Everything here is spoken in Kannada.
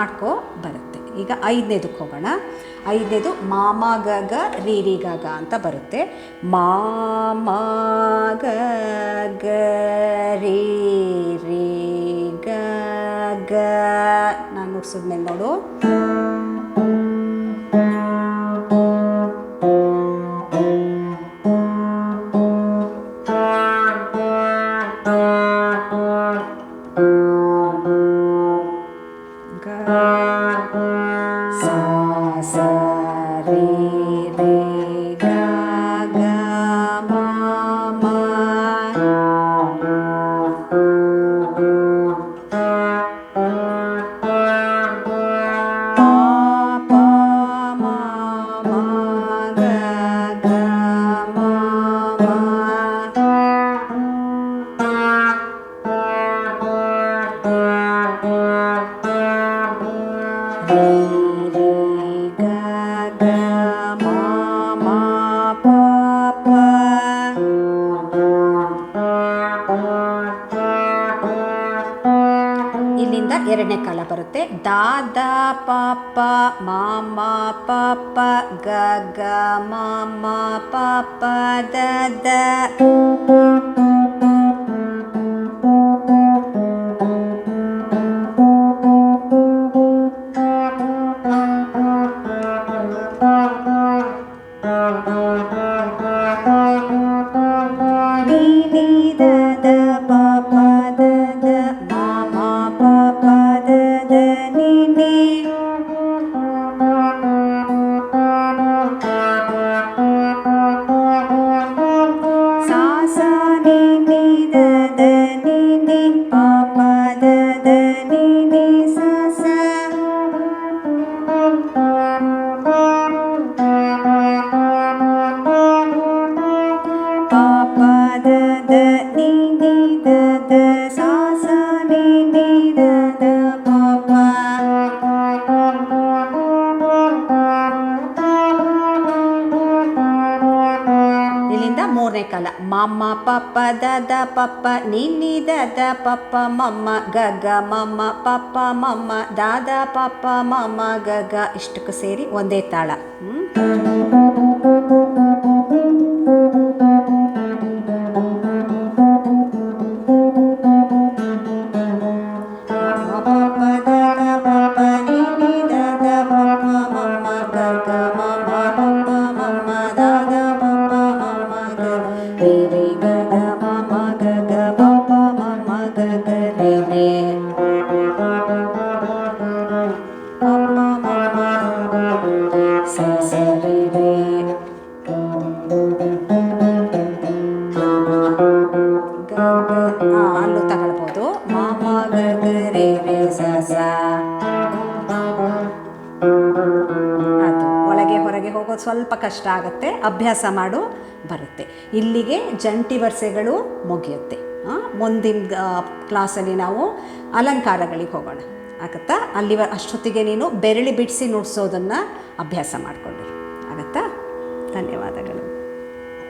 ಮಾಡ್ಕೋ ಬರುತ್ತೆ. ಈಗ ಐದನೇದಕ್ಕೆ ಹೋಗೋಣ. ಐದನೇದು ಮಾಮ ಗ ಗ ರೀ ರಿ ಗ ಗ ಅಂತ ಬರುತ್ತೆ. ಮಾಮ ಗ ಗ ರೀ ರಿ ಗ ಗ ನಾನು ನುಡ್ಸಿದ್ಮೇಲೆ ನೋಡು. ಗ ಸಾ ಸ ರೀ ರೇ ಎರಡನೇ ಕಾಲ ಬರುತ್ತೆ ದಾ ದ ಪ ಪ ಮ ಮ ಪ ಪ ಗ ಗ ಮ ಮ ಪ ಪ ದ ದ ನೀ ಮೂರನೇ ಕಾಲ. ಮಮ್ಮ, ಪಪ್ಪ ದ ದ ಪಪ್ಪ ನಿನ್ನಿ ದದ ಪಪ್ಪ, ಮಮ್ಮ ಗಗ ಮಮ್ಮ, ಪಪ್ಪ, ಮಮ್ಮ, ದಾದ, ಪಪ್ಪ, ಮಮ್ಮ ಗಗ ಇಷ್ಟಕ್ಕೂ ಸೇರಿ ಒಂದೇ ತಾಳ. ಹ್ಮ್? ಅಲ್ಲೂ ತಗೊಳ್ಬೋದು ಮಾಮ ಅದು ಒಳಗೆ ಹೊರಗೆ ಹೋಗೋದು ಸ್ವಲ್ಪ ಕಷ್ಟ ಆಗುತ್ತೆ. ಅಭ್ಯಾಸ ಮಾಡು, ಬರುತ್ತೆ. ಇಲ್ಲಿಗೆ ಜಂಟಿ ವರ್ಷೆಗಳು ಮುಗಿಯುತ್ತೆ. ಮುಂದಿನ ಕ್ಲಾಸಲ್ಲಿ ನಾವು ಅಲಂಕಾರಗಳಿಗೆ ಹೋಗೋಣ. ಆಗುತ್ತಾ? ಅಲ್ಲಿವ ಅಷ್ಟೊತ್ತಿಗೆ ನೀನು ಬೆರಳಿ ಬಿಡಿಸಿ ನುಡಿಸೋದನ್ನು ಅಭ್ಯಾಸ ಮಾಡಿಕೊಂಡಿರು. ಆಗುತ್ತಾ? ಧನ್ಯವಾದಗಳು.